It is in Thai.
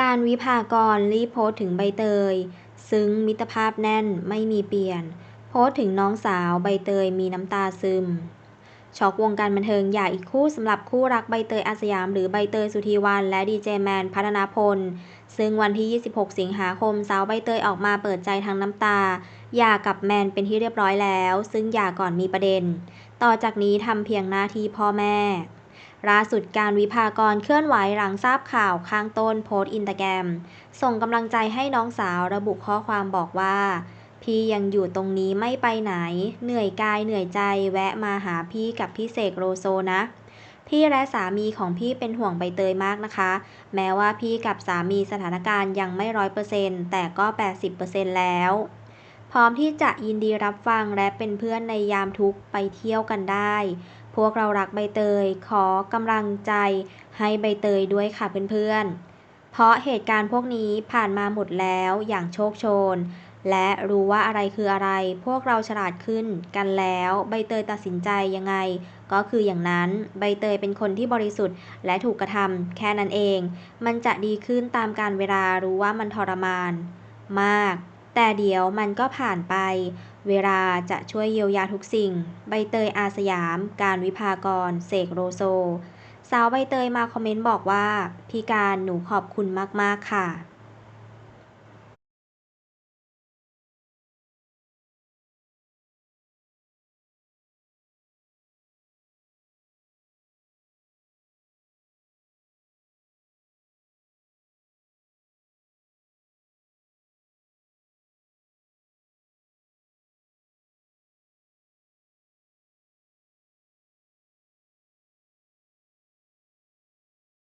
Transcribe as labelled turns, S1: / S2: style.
S1: การวิภากร รีบโพสต์ถึงใบเตย ซึ้งมิตรภาพแน่นไม่มีเปลี่ยน โพสต์ถึงน้องสาวใบเตยมีน้ำตาซึม ช็อกวงการบันเทิงอย่าอีกคู่สำหรับคู่รักใบเตยอาสยาม หรือใบเตยสุธีวัน และดีเจแมนพัฒนาพล ซึ่งวันที่ 26 สิงหาคมสาวใบเตยออกมาเปิดใจทั้งน้ำตาหย่ากับแมนเป็นที่เรียบร้อยแล้ว ซึ่งหย่าก่อนมีประเด็น ต่อจากนี้ทำเพียงหน้าที่พ่อแม่ ล่าสุดการวิภากรเคลื่อนไหวหลังทราบข่าวข้างต้นโพสต์อินตาแกรม ส่งกำลังใจให้น้องสาวระบุข้อความบอกว่า พี่ยังอยู่ตรงนี้ไม่ไปไหน เหนื่อยกายเหนื่อยใจแวะมาหาพี่กับพี่เสกโลโซนะ พี่และสามีของพี่เป็นห่วงใบเตยมากนะคะ แม้ว่าพี่กับสามีสถานการณ์ยังไม่ร้อยเปอร์เซ็นต์แต่ก็ 80%แล้วพร้อมที่จะยินดีรับฟังและเป็นเพื่อนในยามทุกข์ไปเที่ยวกันได้ พวกเรารักใบเตย ขอกำลังใจให้ใบเตยด้วยค่ะเพื่อนๆ เพราะเหตุการณ์พวกนี้ผ่านมาหมดแล้วอย่างโชคโชน และรู้ว่าอะไรคืออะไร พวกเราฉลาดขึ้นกันแล้ว ใบเตยตัดสินใจยังไง ก็คืออย่างนั้น ใบเตยเป็นคนที่บริสุทธิ์ และถูกกระทำแค่นั้นเอง มันจะดีขึ้นตามการเวลารู้ว่ามันทรมาน มาก แต่เดี๋ยวมันก็ผ่านไป เวลาจะช่วยเยียวยาทุกสิ่ง ใบเตยอาสยาม การวิภากร เสกโลโซ สาวใบเตยมาคอมเมนต์บอกว่า พี่การหนูขอบคุณมาก ๆ ค่ะ